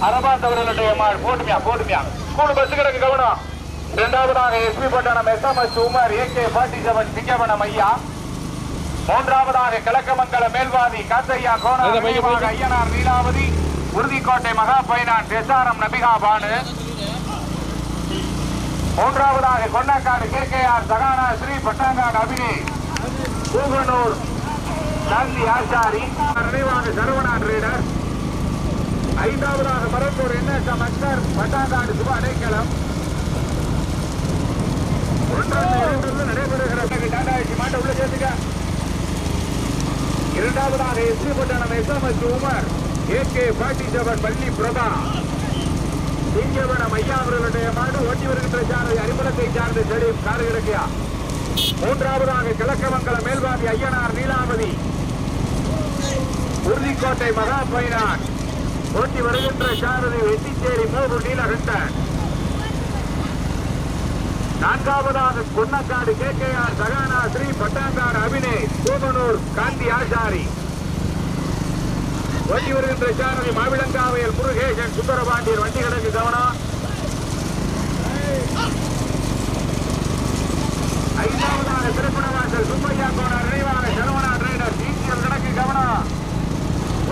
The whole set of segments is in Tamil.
அரபாத் அவர்களுடைய மாடு போட்டுமியா போட்டுமியா ஸ்கூல் கவனம் இரண்டாவதாக S P Pattanam S M S Umar A K forty seven Singavanam ஐயா. மூன்றாவதாக கிழக்கமங்கல மேல்வாதி காத்தையா நினைவாக Ayyanar Neelavathi Uruthikottai Maha பைனான் S R M Nabika Banu மூன்றாவதாக Kondakkadu K K R Sahana Sri Pattangadu Abine. Pooganur Gandhi Achari. நினைவாக சரவணா ட்ரேடர் ஐந்தாவதாக மரத்தூர் என்எஸ்எம் அக்சர் பட்டாங்காடு சுப அடைக்கலம். நடைபெறுகிற உள்ள சேர்த்துக்க. இரண்டாவதாக S P Pattanam Umar A K forty seven Palli Prabha Singavanam ஐயா அவர்களுடைய மாடு ஓட்டி வருகின்ற சாரதி அறிமுகத்தை சார்ந்த செடியும் காரு கிடக்கியா? மூன்றாவதாக கிழக்கமங்கல மேல்வாதி ஐயனார் நீலாவதி. உறுதிக்கோட்டை மகா பைனான் ஓட்டி வருகின்ற சாரதி வெட்டிச்சேரி மூன்று நீலகண்டன் நான்காவதாக Kunnakkadu K K R Sahana Sri Pattangadu Abinesh Poomanur Gandhi Asari. ஓட்டி வருகின்ற சாரதி மாவிளங்காவையல் முருகேசன் சுந்தரபாண்டியர் வண்டி கிடக்கு கவனம் ஐந்தாவதாக திருப்பணவாசல் சுப்பையா கோனார் நினைவாக சரவணா டிரைனர் டிசிஎல் கிடக்கு கவனம்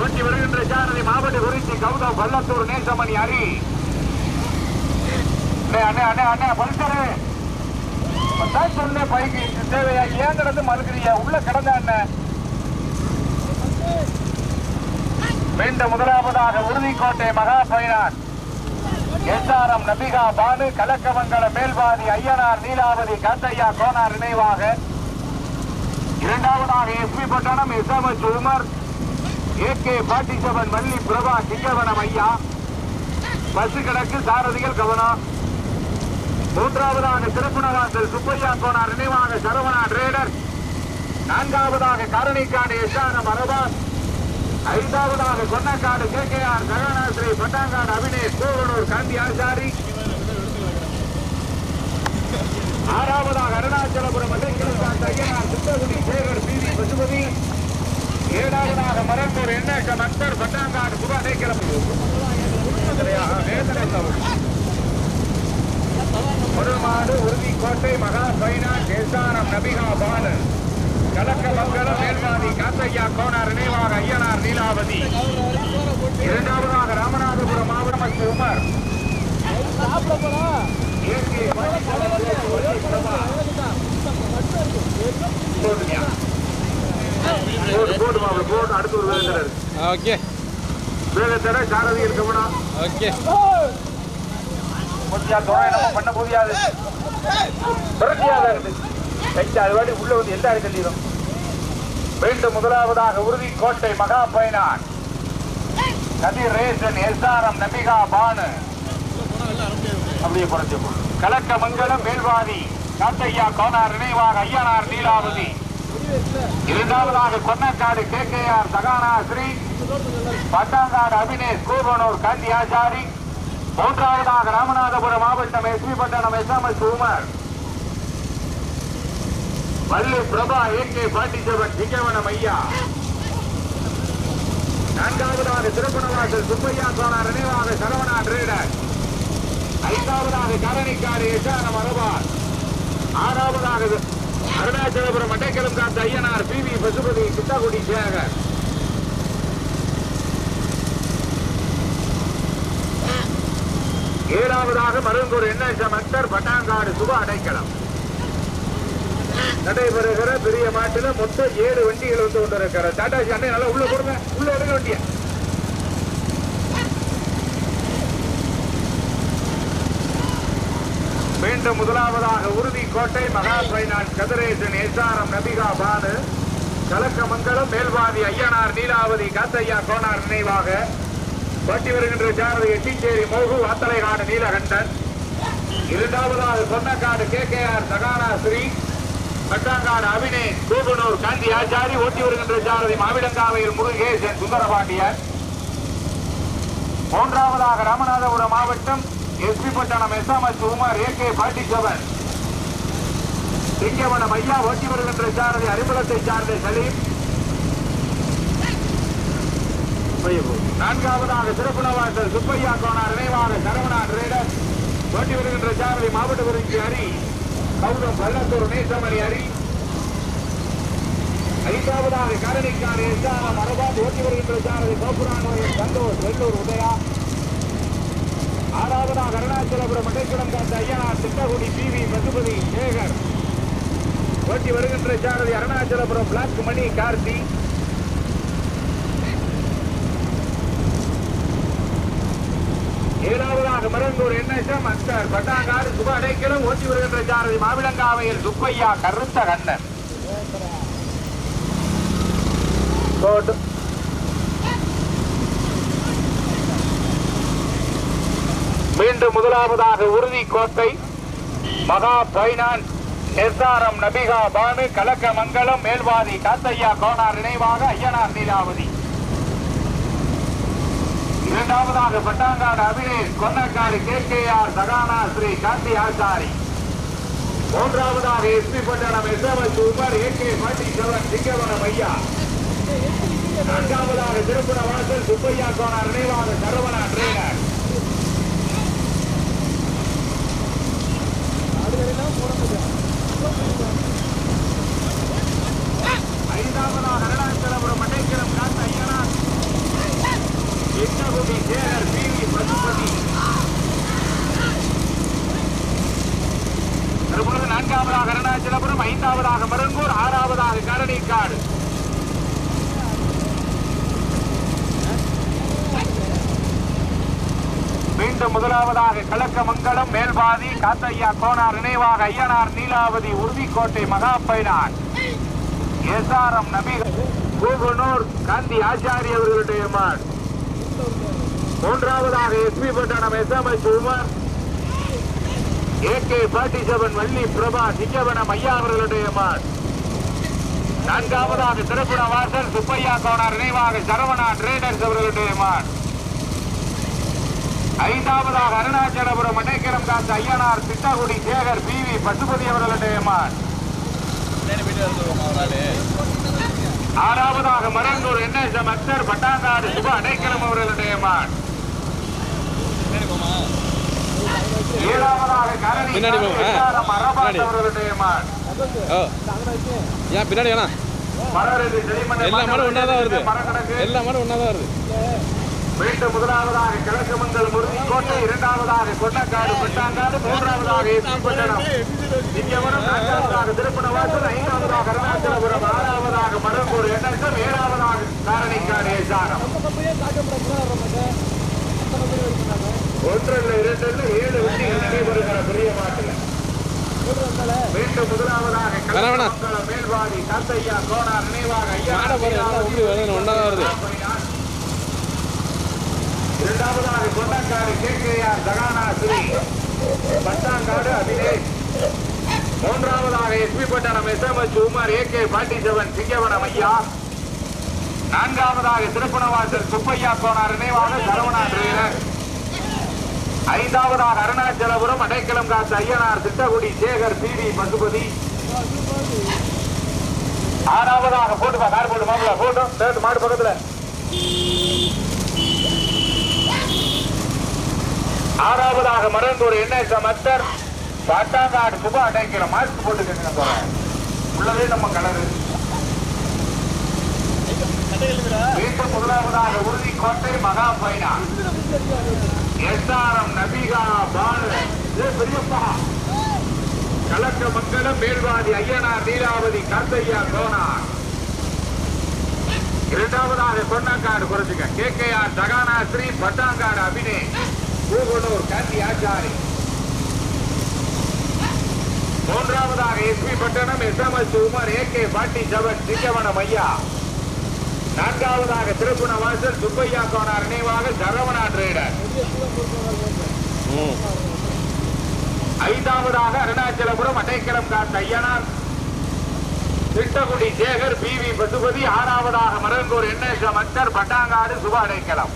ஓட்டி வருகின்ற சாரதி மாவட்ட குறிச்சி கௌதம் பள்ளத்தூர் நேசமணி அரி அண்ணே அண்ணே அண்ணே பல்சரு அதான் சொன்னேன் பைக்கு தேவையா? ஏன் கிடந்து மறுக்கிறியா உள்ள கிடந்த அண்ணன் மீண்டும் முதலாவதாக Uruthikottai Maha finance S R M Nabika Banu Kalakkamangala Melpathi Ayyanar Neelavathi Kathaiya Konar நினைவாக. இரண்டாவதாக S P Pattanam S M H Umar A K K forty seven Malli Prabha Singavanam ஐயா. பஸ் கிடக்கு சாரதிகள் கவனம் மூன்றாவதாக திருப்புணவாசல் சுப்பையா கோனார் நினைவாக சரவணா ட்ரேடர். நான்காவதாக காரணிக்காடு எஸ்ஆர்எம் அரபாத் ஐந்தாவதாக Konnakkadu K K R Sahanashri Pattangadu Abinesh Kovanur Gandhi Achari. ஆறாவதாக அருணாச்சலபுரம் மதங்கிழக்காட்டு ஐயனார் சித்தகுடி சேகர் பிவி பசுபதி. ஏழாவதாக மரத்தூர் எண்ணேஷம் நண்பர் பட்டாங்காடு சுப அடைக்கிழமை வேதனை உறுதிக்கோட்டை மகா சைனா கேசாரம் நபிகா பாலன் கலக்க மங்கலம் மேல்வாதி காத்தையா கோனார் நினைவாக ஐயனார் நீல இரண்டாவதாக ராமநாதபுரம் மாவட்டம் எஸ். உமர் ஏகே போடுங்க. போடு, போடு போடு. அடுத்து ஒரு. ஓகே. வேலைத்தர, சாரதிகள் கவனம். ஓகே. கொஞ்சம் துணை நம்ம பண்ண முடியாது புரட்சியாக இருக்குது கைத்து அது வாட்டி உள்ள வந்து எந்த அறிக்கை மீண்டும் முதலாவதாக Uruthikottai Maha Kathiresan S R M Nabika Banu. அப்படியே புரட்சி கலக்க மங்கலம் மேல்வாதி காத்தையா கோனார் நினைவாக ஐயனார் நீலாவதி. இரண்டாவதாக Konnakkadu K K R Sahanasri Pattangadu Abinesh Koorvanur Gandhi Achari மூன்றாவதாக ராமநாதபுரம் மாவட்டம் S P Pattanam S M S Umar. Valli Prabha A K forty seven திகவனம் ஐயா. நான்காவதாக திருப்பணவாசல் சுப்பையா சோனார் நினைவாக சரவணா ட்ரேடர். ஐந்தாவதாக கரணிக்காடு எஸ்ஆர்எம் அரபாத் ஆறாவதாக அருணாச்சலபுரம் மட்டைக்கலம் காத்த ஐயனார் பி வி பசுபதி சித்தாக்குடி சேகர். ஏழாவதாக மருங்கூர் என்எஸ்எம் அக்தர் பட்டாங்காடு சுப அடைக்கலம். நடைபெறுகிற பெரிய மாட்டுல மொத்தம் ஏழு வண்டிகள் வந்து கொண்டிருக்கிற டாடா அண்ணே நல்லா உள்ள கொடுங்க உள்ள எடுங்க வண்டிய. மீண்டும் முதலாவதாக Uruthikottai Maha finance Kathiresan S R M Nabika Banu. Kalakkamangalam Melvathi Ayyanar Neelavathi Kathaiya Konar நினைவாக. பட்டி வருகின்ற சாரதி எட்டிச்சேரி மோகு வாத்தலைகாடு நீலகண்டன். இரண்டாவதாக Sonnakkadu K K R Sahana Sri Kattangadu Abine Kooganur Gandhi Achari. ஓட்டி வருகின்ற சாரதி மாவிடங்காவையில் முருகேசன் சுந்தரபாண்டியன் மூன்றாவதாக ராமநாதபுரம் மாவட்டம் S P Pattanam S M S Umar A K forty seven Singavanam ஐயா ஓட்டி வருகின்ற சாரதி அறிமுகத்தை சார்ந்த சலீம். நான்காவதாக திருப்புணவாசல் சுப்பையா கோனார் நினைவாக சரவணா ரேடர். ஓட்டி வருகின்ற சாரதி மாவட்ட குறிஞ்சி அரி கௌதம் பள்ளத்தூர் நேசமணி அரி ஐந்தாவதாக கரணிக்கான எஸ்ஆர் அரபாத் ஓட்டி வருகின்ற சாரதி கோபுரானோயம் சந்தோஷ் வெள்ளூர் உதயா. ஆறாவதாக அருணாச்சலபுரம் மட்டைக்குளம் காத்த ஐயனார் திட்டகுடி பி வி பசுபதி சேகர். ஓட்டி வருகின்ற சாரதி அருணாச்சலபுரம் பிளாக் மணி கார்த்தி. ஏழாவதாக மரங்கூர் என்எஸ்எம் அக்தர் பட்டாங்காடு சுப அடைக்கலம். ஓட்டி வருகின்ற சாரதி மாவிளங்காவையில் சுப்பையா கருத்த கண்ணன் கோட் மீண்டும் முதலாவதாக Uruthikottai Maha finance SRM Nabika Banu கலக்க மங்கலம் மேல்வாதி காத்தையா கோனார் நினைவாக ஐயனார் நீலாவதி இரண்டாவதாக Pattangadu Abinesh Konnakkadu K K R Sahana Sri Gandhi Achari. மூன்றாவதாக SP Pattanam S Umar A K பாட்டி சிங்கவனம் ஐயா. நான்காவதாக திருப்பண வாசல் சுப்பையா கோனார் நினைவாக சரவணா ட்ரெயினர் ஐந்தாவதாக அருணாச்சலபுரம் மட்டைக்கிரம் காத்த ஐயனார் எட்டகுடி சேகர் பி வி பசுபதி தற்பொழுது நான்காவதாக அருணாச்சலபுரம் ஐந்தாவதாக மருங்கூர் ஆறாவதாக கரணிக்காடு மீண்டும் முதலாவதாக கலக்கமங்கலம் மேல்பாதி காத்தையா கோனார் நினைவாக Ayyanar Neelavathi Uruthikottai மகாப்பைனான் S R M Nabi Kooganur Gandhi ஆச்சாரிய அவர்களுடைய மான் மூன்றாவதாக S P Pattanam S M S Umar. A K forty seven Valli Prabha Singavanam ஐயா அவர்களுடைய மான் நான்காவதாக திருப்புண வாசல் சுப்பையா கோனார் நினைவாக சரவணா ட்ரேடர்ஸ் அவர்களுடைய மான் ஐந்தாவதாக அருணாச்சலபுரம் மட்டைக்கிரம் காத்த ஐயனார் திட்டகுடி சேகர் பி வி பசுபதி அவர்களுடைய மான் ஆறாவதாக மரங்கூர் என்எஸ்எம் அக்தர் பட்டாங்காடு சுப அடைக்கலம் அவர்களுடைய மான் ஏழாவதாக கரணி. அவர்களுடைய மான் ஏன் பின்னாடி வேணா மலரடி செழிமனை எல்லா மாடும் ஒன்றா தான் வருது எல்லா மாடும் ஒன்றா தான் வருது. மீண்டும் முதலாவதாக கிழக்கு மங்கல் முருகோட்டை இரண்டாவதாக கொண்டக்காடு பெட்டாங்காடு மூன்றாவதாக எஸ்பி பட்டணம். சிங்கவனம் நான்காவதாக திருப்பணவாசல் ஐந்தாவதாக அருணாச்சலபுரம் ஆறாவதாக மரங்கூர் எண்ணக்கம் ஏழாவதாக காரணிக்காடு ஏசாரம். ஒன்றல்ல இரண்டல்ல ஏழு வண்டிகள் நடைபெறுகிற பெரிய மாட்டில் மீண்டும் முதலாவதாக மேல்வாடி காத்தையா கோனார் நினைவாக ஐயா பாரு, இரண்டாவதாக உண்டு, கே கே ஆர் வருது. ஸ்ரீ பட்டாங்காடு அபிலேஷ் மூன்றாவதாக S P Pattanam S M S Umar A K forty seven Singavanam ஐயா. நான்காவதாக திருப்பணவாசல் சுப்பையா போனார் நினைவாக சரவணா ஐந்தாவதாக அருணாச்சலபுரம் அடைக்கலம் காத்த ஐயனார் திட்டகுடி சேகர் பிடி பசுபதி. ஆறாவதாக போட்டுப்பா கார் போட்டு போட்டோம் தேர்ட் மாடு பக்கத்துல ஆறாவதாக மரந்தூர் என்எஸ் மத்தர் பாட்டாங்காடு சுப அடைக்கிற மாஸ்க் போட்டுக்கங்க உள்ளதே நம்ம கலரு. மீண்டும் முதலாவதாக உறுதி கோட்டை மகா பைனா எஸ்ஆர்எம் நபிகா பாலு. பெரியப்பா. கலக்க மங்கலம் மேல்வாதி ஐயனார் நீலாவதி காத்தையா கோனார். இரண்டாவதாக Konnakkadu குறைச்சிக்க K K R Jahana Sri Pattangadu Abine Pooganur Gandhi Achari. மூன்றாவதாக S P Pattanam S Umar A K forty seven Singavanam ஐயா நான்காவதாக திருப்புண வாசல் சுப்பையா கோனார் நினைவாக சரவணா ட்ரேடர் ஐந்தாவதாக அருணாச்சலபுரம் அடைக்கலம் Katha Ayyanar. Thittakudi Sekar P V Pasupathi. ஆறாவதாக மரங்கூர் என்எஸ் மத்தர் பட்டாங்காடு சுப அடைக்கலம்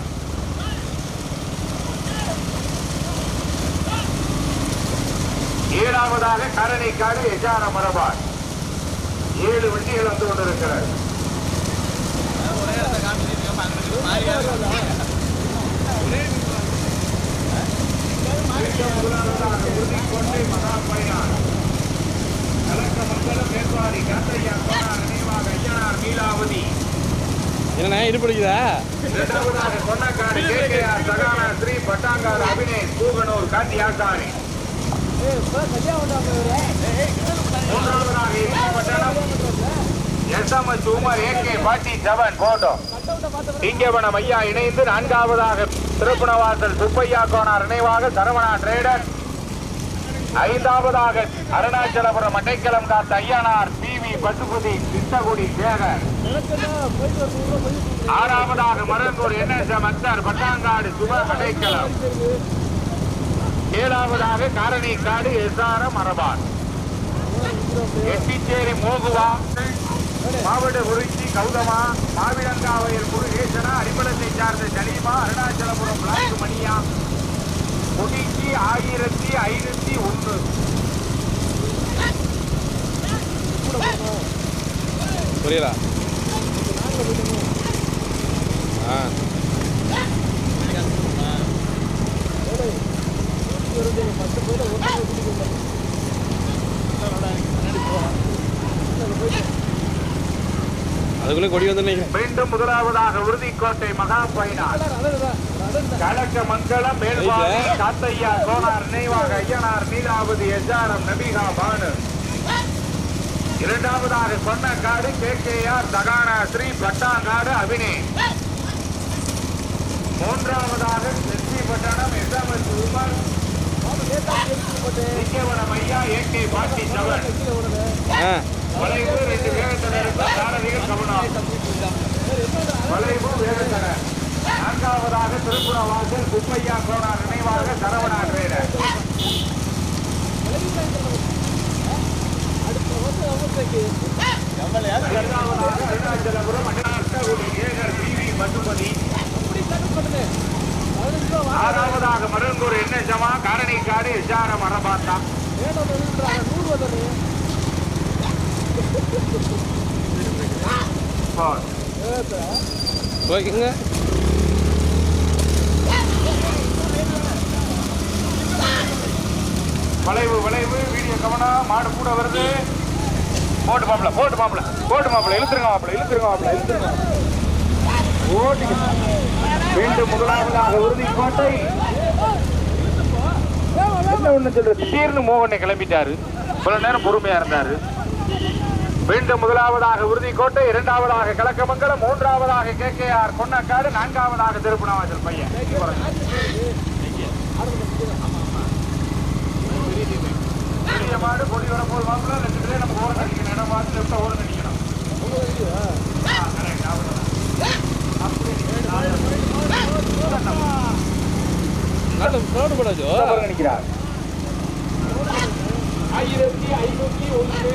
ஏழாவதாக காரணைக்காடு எஜார மரபார். ஏழு வண்டிகள் வந்து கொண்டிருக்கிறார். புதுக்கோட்டை மகாபயனார் கலக்க மங்கலம் மேற்பாடி கந்தையா கோனார் நினைவாக ஐயனார் மீலாவதி என்ன இருப்பிடிக்குதா இரண்டாவதாக Kondakkadu K K R Sahana Sri Pattangar Abinesh Kooganur காட்டி ஆசாரி எஸ்எம்எஸ் உமர் ஏகே பாட்டி ஜவன் போட்டோ இங்கவனம் ஐயா இணைந்து நான்காவதாக திருப்பணவாசல் சுப்பையா கோனார் நினைவாக சரவணா டிரேடர் ஐந்தாவதாக அருணாச்சலபுரம் மட்டைக்கலம் காத்த ஐயனார் பி வி பசுபதி சித்தகுடி சேகர் ஆறாவதாக மரங்கூர் என்எஸ்எம் அக்தர் பட்டாங்காடு சுப மட்டைக்கலம் ஏழாவதாக காரணிக்காடு காடு எஸ்ஆர்எம் மரபான். எட்டிச்சேரி மோகுவா மாவட்ட குறிச்சி கௌதமா மாவிலங்காவையர் முருகேசனா அடிப்படத்தை சார்ந்த சலீமா அருணாச்சலபுரம் பிளாக் மணியா முடிச்சி ஆயிரத்தி ஐநூத்தி ஒன்று. புரியலா. ஆ. அதுக்குள்ளே கொடி வந்து மீண்டும் முதலாவதாக உறுதிக்கோட்டை மகா பைனான் கலக்க மங்கலம் மேல்வாடி காத்தையா கோனார் நினைவாக ஐயனார் நீலாவதி எஸ்ஆர்எம் நபிகா பானு. இரண்டாவதாக சொன்னக்காடு K K R தகானா Sri Pattangadu அபினே. மூன்றாவதாக எஸ்பி பட்டணம் எஸ்எம்எஸ் உமர் சிங்கவனம் ஐயா ஏ பாட்டி சவன் வளைவு ரெண்டு வேகத்தடர் சாரதிகள் கவனம் வளைவு வேகத்தடர் நான்காவதாக திருப்புறவாசல் குப்பையா கோனார் நினைவாக சரவணா ட்ரேடர் ஐந்தாவதாக அருணாச்சலபுரம் அண்ணாத்தகுடி ஏகர் பி வி பசுபதி ஆறாவதாக மருங்கூர் என்ன ஜமா காரணிக்காடு எஸ்ஆர்எம் அரபாத்தா போர். ஓகேங்க வளைவு வளைவு வீடியோ கவனம் மாடு கூட வருது. போட்டு மாப்பிள போட்டு மாப்பிள போட்டு மாப்பிள இழுத்துருங்க மாப்பிள இழுத்துருங்க மாப்பிள இழுத்துருங்க. ஓட்டுங்க மீண்டும் முதலாவதாக உறுதிக்கோட்டை என்ன ஒண்ணு சொல்றது? திடீர்னு மோகனை கிளம்பிட்டாரு. சில நேரம் பொறுமையா இருந்தாரு. மீண்டும் முதலாவதாக உறுதிக்கோட்டை இரண்டாவதாக கிழக்கமங்கலம் மூன்றாவதாக கே கே ஆர் கொன்னக்காடு நான்காவதாக திருப்பணவாசல் பையன். பெரிய மாடு கொடி வரப்போது மாப்பிள்ள ரெண்டு பேரும் நம்ம ஓரம் அடிக்கணும் இடம் பார்த்து லெஃப்டா ஓரம் அடிக்கணும் நினைக்கிறார் ஆயிரத்தி ஐநூத்தி ஒன்று.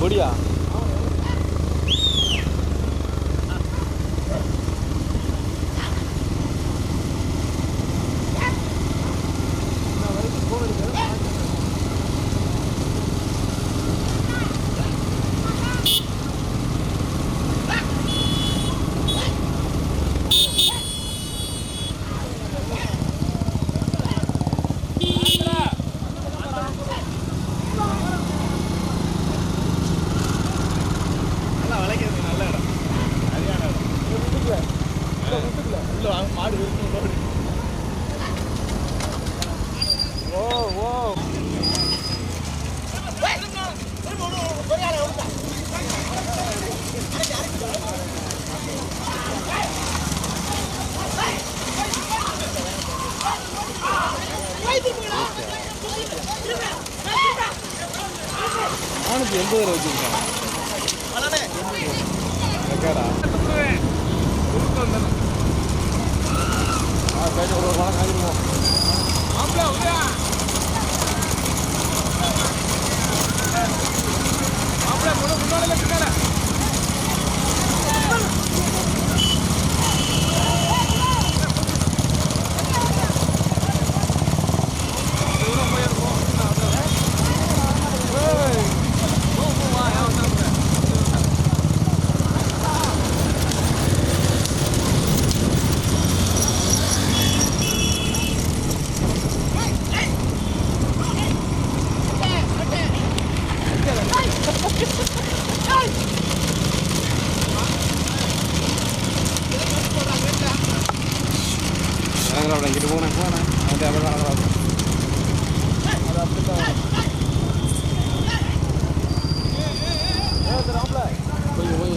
கொடியா நானூற்றி எண்பது ரூபா வச்சுருக்கேன். ரெக்கார்டா ஆ பேட்டை ஒரு ரூபா காய்ச்சிருவோம் மாப்பிள்ள உள்ள மாப்பிள்ள முன்னாடி பின்னால அப்புறம் இங்கிட்டு போனேன் போனேன் அது அப்புறம் அப்புறம் அது அப்படித்தான் போய் போய்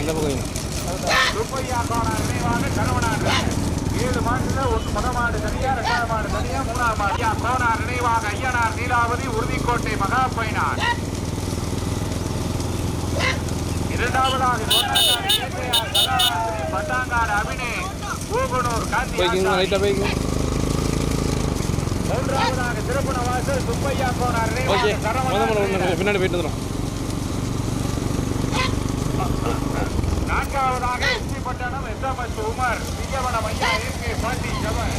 அந்த பக்கம் சுப்பையா கோணார் நினைவாக கணவனார் ஏழு மாட்டுல ஒன்று முத மாடு தனியா ரெண்டாவது மாடு தனியா மூணாவது மாடு ஐயா கோணார் நினைவாக ஐயனார் நீலாவதி உறுதிக்கோட்டை மகா பைனார் இரண்டாவதாக கோட்டாங்காடு இயற்கையார் கதாநாயகி பட்டாங்காடு அபினே பூகுனூர் காந்தி போய்க்குங்க ஆசாரி. லைட்டாக கோணார் ஓகே பின்னாடி போயிட்டு வந்துடும் நான்காவதாக எஸ்பி பட்டணம் எஸ்எம்எஸ் உமர் சிங்கவனம் ஐயா ஏகே பாண்டி ஜவன்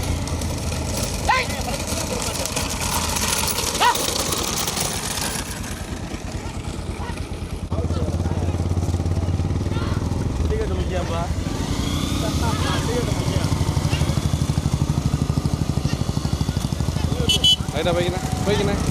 லைட்டாக போய்க்கினேன் போய்க்கினேன்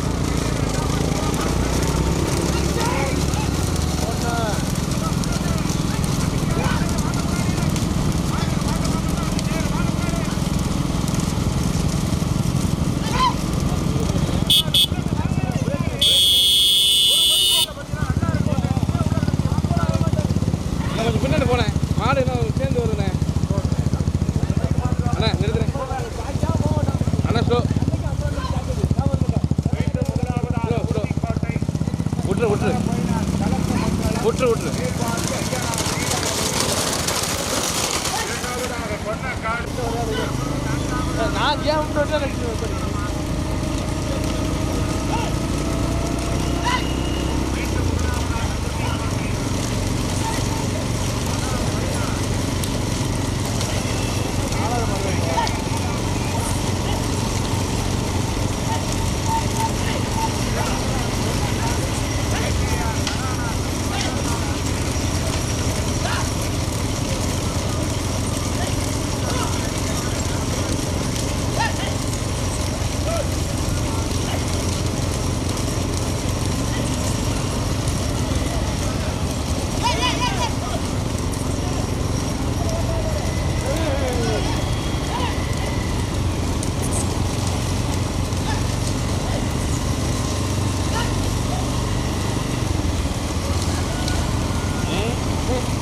நான் கொஞ்சம் பின்னாடி போனேன் மாடு என்ன சேர்ந்து வருதுண்ணே அண்ணா நிறுத்துறேன் அண்ணா ஸ்லோ ஸ்லோ ஸ்லோ விட்டுரு விட்டுரு விட்டுரு விட்டுரு நான் ஏன் விட்டு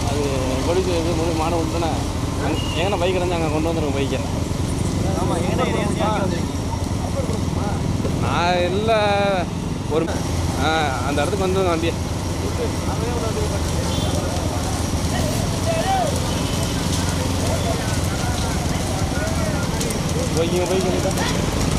அது கொடிக்கு இது முழு மாடை விட்டுனே எங்கன்னா பைக் இருந்தால் அங்கே கொண்டு வந்துருங்க பைக்கை நான் இல்லை ஒரு அந்த இடத்துக்கு வந்து வண்டியை போய்க்கிங்க போய்க்கிங்க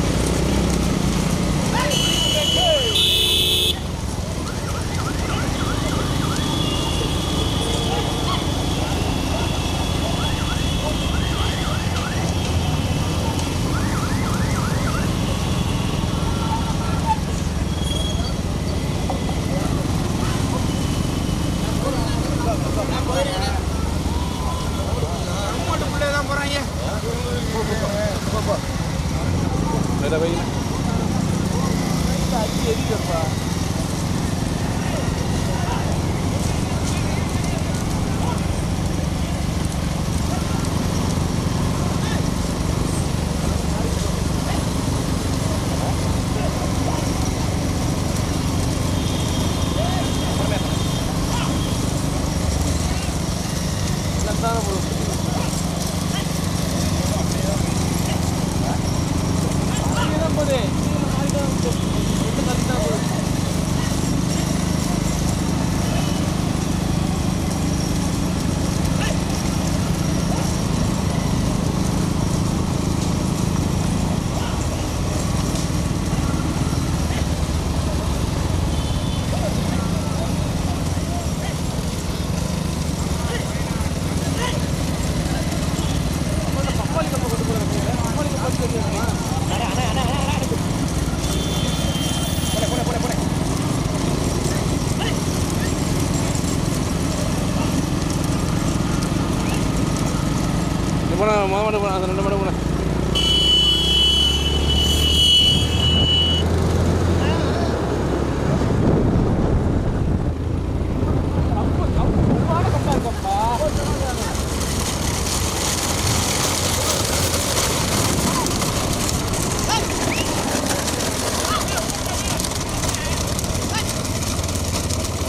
போன மாவட்ட அந்த ரெண்டு மாடு போன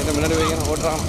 என்ன முன்னாடி வைக்கணும் ஓட்டுறான்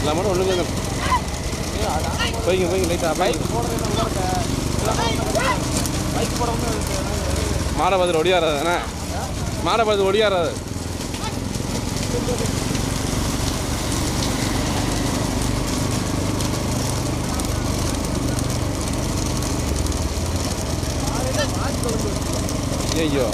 எல்லா மாடும் ஒன்று போய்ங்க போய்ங்க லைட்டாக பைக்? மாடை பார்த்துட்டு ஒடியாராது அண்ணா மாடை பார்த்து ஒடியாராது ஐயோ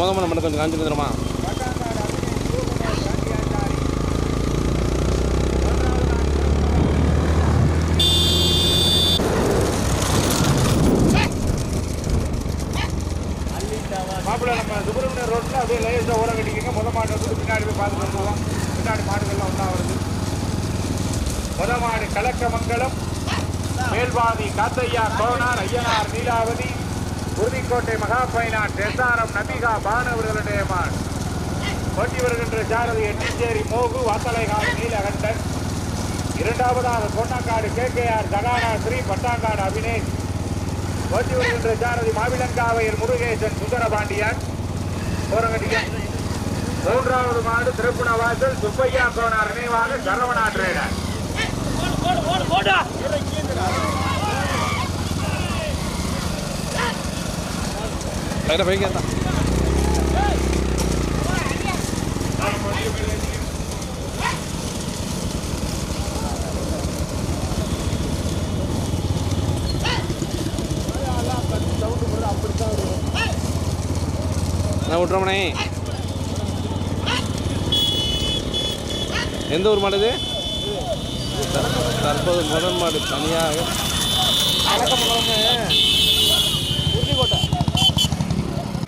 நான் முத மட்டும் கொஞ்சம் காஞ்சி தருமா மாப்பிள்ளை நம்ம சுப்பிரமணியம் ரோட்டில் அப்படியே லேசாக ஓரம் கட்டிக்கங்க முத மாடு வந்து பின்னாடி போய் பார்த்துட்டு வந்துடுவோம் பின்னாடி மாடுகள்லாம் ஒன்றா வருது முத மாடு கலக்கமங்கலம் மேல்வாதி காத்தையா கோனார் ஐயனார் நீலாவதி உறுதிக்கோட்டை மகாபைனான் எஸ்ஆர்எம் நபிகா பானவர்களுடைய மான். ஓட்டி வருகின்ற சாரதி எட்டிச்சேரி மோகு வாசலைகால் நீலகண்டன். இரண்டாவதாக Kondangadu K K R ஜகானா Sri Pattangadu Abinesh. ஓட்டி வருகின்ற சாரதி மாவிலங்காவையில் முருகேசன் சுந்தரபாண்டியன். ஓரங்கட்டிக்க மூன்றாவது மாடு திருப்புணவாசல் சுப்பையா கோனார் நினைவாக சரவணா ட்ரேடர் லைட்டாக பைக் kita. நான் விட்றோமனே எந்த ஊர் மாடு தற்போது முதல் மாடு தனியாக.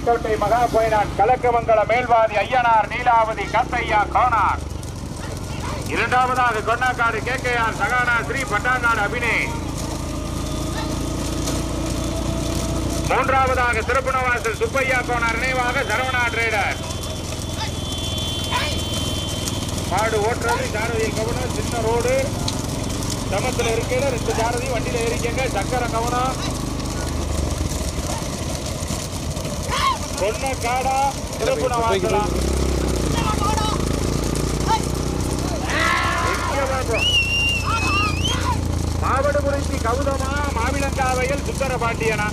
கோட்டை மகா கோயிலான் கலக்கமங்கல மேல்வாதி ஐயனார் நீலாவதி கத்தையா கோனார் இரண்டாவதாக Konnakkadu K K R Sahana Sri Pattangadu அபினே. மூன்றாவதாக திருப்புணவாசல் சுப்பையா கோனார் நினைவாக சரவணா ட்ரேடர் மாடு ஓட்டுறது ஜாரதி கவனம் சின்ன ரோடு. சமத்துல இருக்கிற ரெண்டு ஜாரதி வண்டியில ஏறிக்கங்க. சக்கர கவனம். சொன்ன காடா திருப்புணவாசலா மாவடு குறிச்சி கௌதமா மாவிலங்காவையில் சுந்தர பாண்டியனா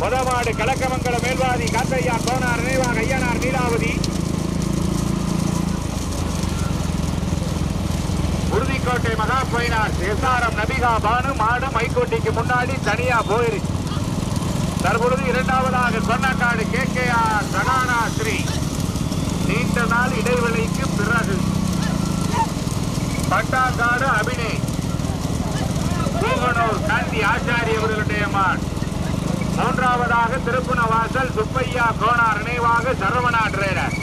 முதமாடு கலக்கமங்கல மேல்வாதி காத்தையா கோனார் நினைவாக ஐயனார் நீலாவதி. உறுதிக்கோட்டை மகா போயினார் எஸ்ஆர்எம் நபிகா பானு மாடு மைக்கோட்டிக்கு முன்னாடி தனியா போயிருச்சு தற்பொழுது இரண்டாவதாக சொன்னக்காடு கே கே ஆர் சனானா ஸ்ரீ. நீண்ட நாள் இடைவெளிக்கு பிறகு. பட்டாக்காடு அபினே. பூகனூர் காந்தி ஆச்சாரிய அவர்களுடைய மான். மூன்றாவதாக திருப்புணவாசல் சுப்பையா கோனார் நினைவாக சரவணா ட்ரேடர்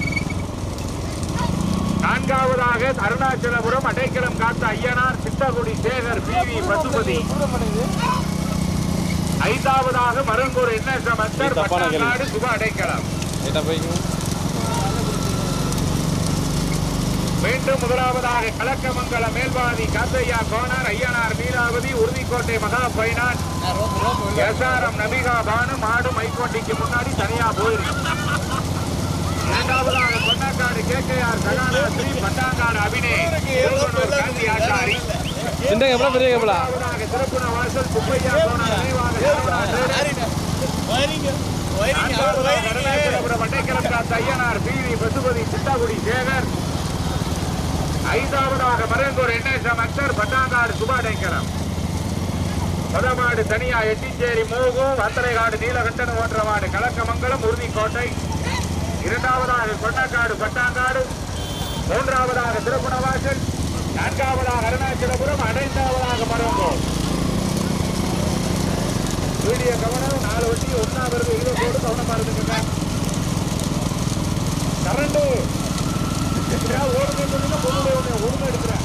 நான்காவதாக அருணாச்சலபுரம் அடைக்கலம் காத்த ஐயனார் சித்தகுடி சேகர் பி வி பசுபதி. ஐந்தாவதாக மருங்கூர் தப்பான கேள்வி. பட்டாங்காடு சுப அடைக்கலம். மீண்டும் முதலாவதாக கலக்கமங்கல மேல்வாதி காத்தையா கோனார் ஐயனார் நீராவதி உறுதிக்கோட்டை மகா பைனான் எஸ்ஆர்எம் நபிகா பானு மாடு மைக்கோட்டிக்கு முன்னாடி தனியா போயிருக்கு இரண்டாவதாக Ponnakkadu K K R Sahana Shri Pattangadu Thiruvallur Gandhi Achari. Thiruppunavasal Subbaiah Ayyanar P. V. Pasupathi Sithakudi Sekar. ஐந்தாவதாக மருங்கூர் என்எஸ்எம் அக்தர் பட்டாங்காடு சுபாடைக்கலம் முதமாடு தனியா எட்டிச்சேரி மூகு வந்தரைகாடு நீலகண்டன் ஓன்றவாடு கலக்கமங்கலம் உறுதிக்கோட்டை. இரண்டாவதாக கொன்னக்காடு பட்டாங்காடு. மூன்றாவதாக திருப்புணவாசல் நான்காவதாக அருணாச்சலபுரம் ஐந்தாவதாக மருங்கூர் வீடியோ கவனம் நாலு வண்டி ஒன்னா வருது இது போட்டு கவனமாக இருந்துங்க கரண்டு. ஓடுங்க சொல்லுங்க பொருள் ஒழுங்கு எடுக்கிறேன்.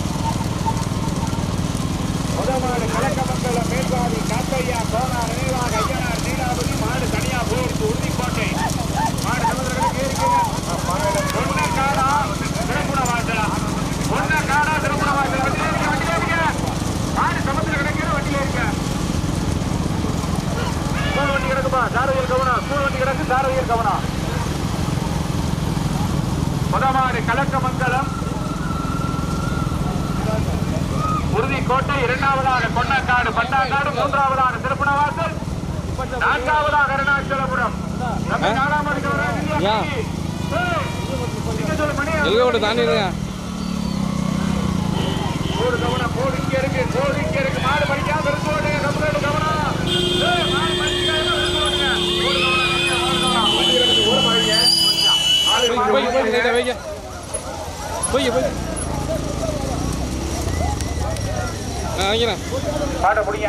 முதமாடு கலக்கமங்கல மேல்வாதி காத்தையா கோனா நினைவாக ஐயனார் நீலாவதி மாடு தனியா போயிருக்கு உறுதிக்கோட்டை மாடு சமுதிரங்களுக்கு இருக்குங்க ஒன்ன காடா திருப்புண வாசலா ஒன்ன காடா திருப்புண வாசலா வண்டியில இருக்க வண்டியில இருக்க மாடு சமுதிர கிடக்கிற வண்டியில இருக்க ஸ்கூல் வண்டி கிடக்குப்பா சாரதியர் கவனம் ஸ்கூல் வண்டி கிடக்கு சாரதியர் கவனம் முதமாடு கலக்கமங்கலம் உறுதிக்கோட்டை இரண்டாவதாக கொன்னக்காடு பட்டாங்காடு மூன்றாவதாக திருப்பணவாசல் நான்காவதாக அருணாச்சலபுரம் நம்ம நாலாம் அடிக்கிறவரா இல்லையா? ஏன்? ஏய், நீங்க சொல்லு மணி. எல்கோட்டை தாண்டிடுங்க போடு கவனம், போடு இங்க இருக்கு, போடு இங்க இருக்கு. மாடு ஓடுங்க, கம்முனு கவனம். கவனம், போய் போய் நான் வைக்கிறேன் பிடிங்க.